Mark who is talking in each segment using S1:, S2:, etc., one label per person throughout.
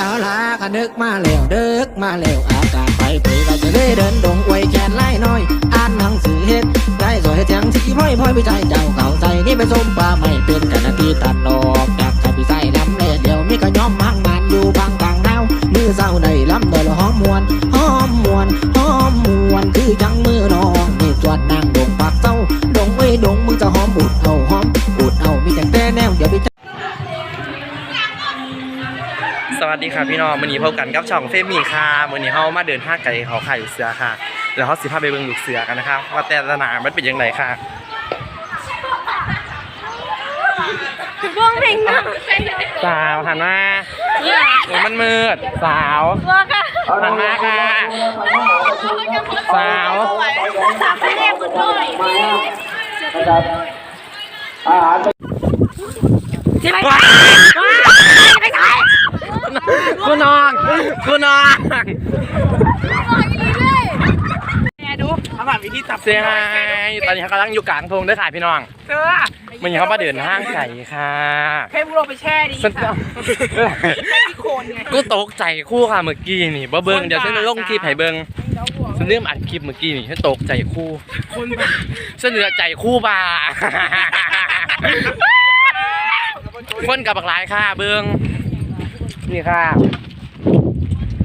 S1: เอาละก็นึกมาแล้วเดึกมาแล้วอากาศไปปุ๋ยเราจะได้เดินดงอวยแขนไล่น้อย อ่านหนังสือเฮ็ดได้สวยเฮ็ดยังสีพ่อยพ่อยไม่ใจเจ้าเขาใจนี่ไปส้มปลาไม่เป็นกันนาทีตัดดอกจากเขาพิใส่ลำเล่เดียวมีก็ย้อมมา
S2: สวัสดีค่ะพี่น้องวันนี้พบกันกับช่องเฟมีค่ะวันนี้เฮามาเดินห้างไก่เขาขายลูกเสือค่ะ แล้วเขาสิพาไปเบิ่งลูกเสือกันนะคะว่าแต่ละหนามันเป็นยังไงค่ะ
S3: บ้องเพลงนะ
S2: สาวหันมาโอ้ยมันมืดสาว
S3: บอกอะ
S2: หันมาค่ะสาว
S3: สาวไปเรียกคุณด้วยจะไป
S2: ว้าย
S3: ไปไหน
S2: คุณน้องคุณน้องเขาผ่านวิธีจับเสียหายตอนนี้เขากำลังอยู่กลางทงด้วยค่ะพี่น้อง
S4: เธอ
S2: มันยังเขามาเดินห้างไก่ค่ะ
S4: ให้พวกเราไปแช่ดี
S2: ฉัน
S4: ค่ะที่โคนไง
S2: ก็ตกใจคู่ค่ะเมื่อกี้นี่บ่เบิ่งเดี๋ยวฉันจะลงคลิปให้เบิ่งฉันเริ่มอัดคลิปเมื่อกี้นี่ฉันตกใจคู่
S4: คนแบบ
S2: ฉันเหลือใจคู่บ่าคนกับบักหลายค่ะเบิ่งนี่ค่ะ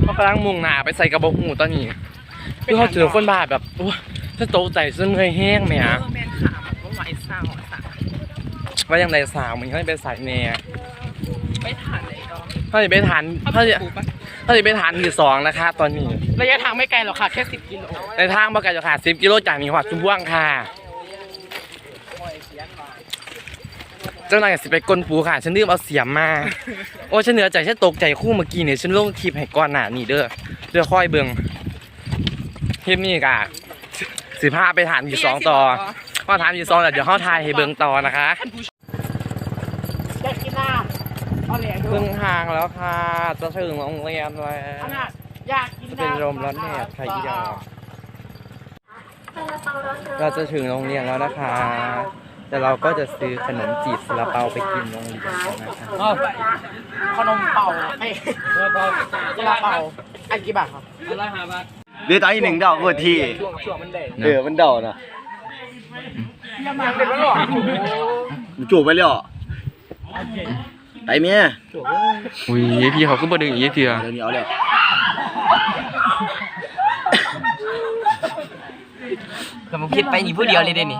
S2: เขากำลังมุ่งหน้าไปใส่กระบอกหูตอนนี้คือเขาเจอคนบ้าแบบโอ้ยฉันตกใจฉันเมื่อยแห้งแหม่
S4: เออแมนขาแบบว่าไหวเศร้าอะสาว
S2: ว่ายังไงสาวมันเขาจะไปใส่แหน่
S4: ไม่ทันเลยก็
S2: เขาจะไปทานเขาจะเขาจะไปทานที่สองนะคะ ตอนนี้
S4: ระยะทางไม่ไกลหรอกค่ะแค่สิบกิโล
S2: ในทางบากาจะขาด10กิโลจากนี้หอดชุมพวงค่ะ เจ้านายก็สิไปกลปูค่ะ ฉันลืมเอาเสียมมา โอ้ฉันเหนือใจฉันตกใจคู่เมื่อกี้เนี่ยฉันลงคลิปให้ก่อนหน้านี่เด้อเด้อค่อยเบิ่งคลิปนี้กะสิพาไปฐานที่สองต่อพอฐานที่สองแล้วเดี๋ยวเขาทายให้เบิ่งต่อนะคะ
S4: อยากกินน้ำเอาแหลกดู
S2: ครึ่งทางแล้วค่ะ จะถึงโรงเรียนแล้ว
S4: ขนาดอยากกิน
S2: จะเป็น
S4: น้ำ
S2: ลมร้อนแดดไทยอีดอกเราจะถึงโรงเรียนแล้วนะคะ แต่เราก็จะซื้อขนมจีบซาลาเปาไปกินโรงเรียนนะคะ
S4: เอาไปขนมเป่าไอ้กระเป๋าอันกี่บาทครับซาลาห์บาท
S5: เรือตอนที่หนึ่งดอกเวอร์ที
S4: ช่วงช่วงมันแดง
S5: เออมันดอกนะ
S4: ยังเด็กไม่หรอ
S5: จูบไปเลยเหรอไปเมีย
S2: อุ้ยพี่เขาก็บ่ดึงอีกเทีย
S5: เดี๋ยวนี้เอาเลย
S6: แต่ผมคิดไปนี่ผู้เดียวเลยเด้นี่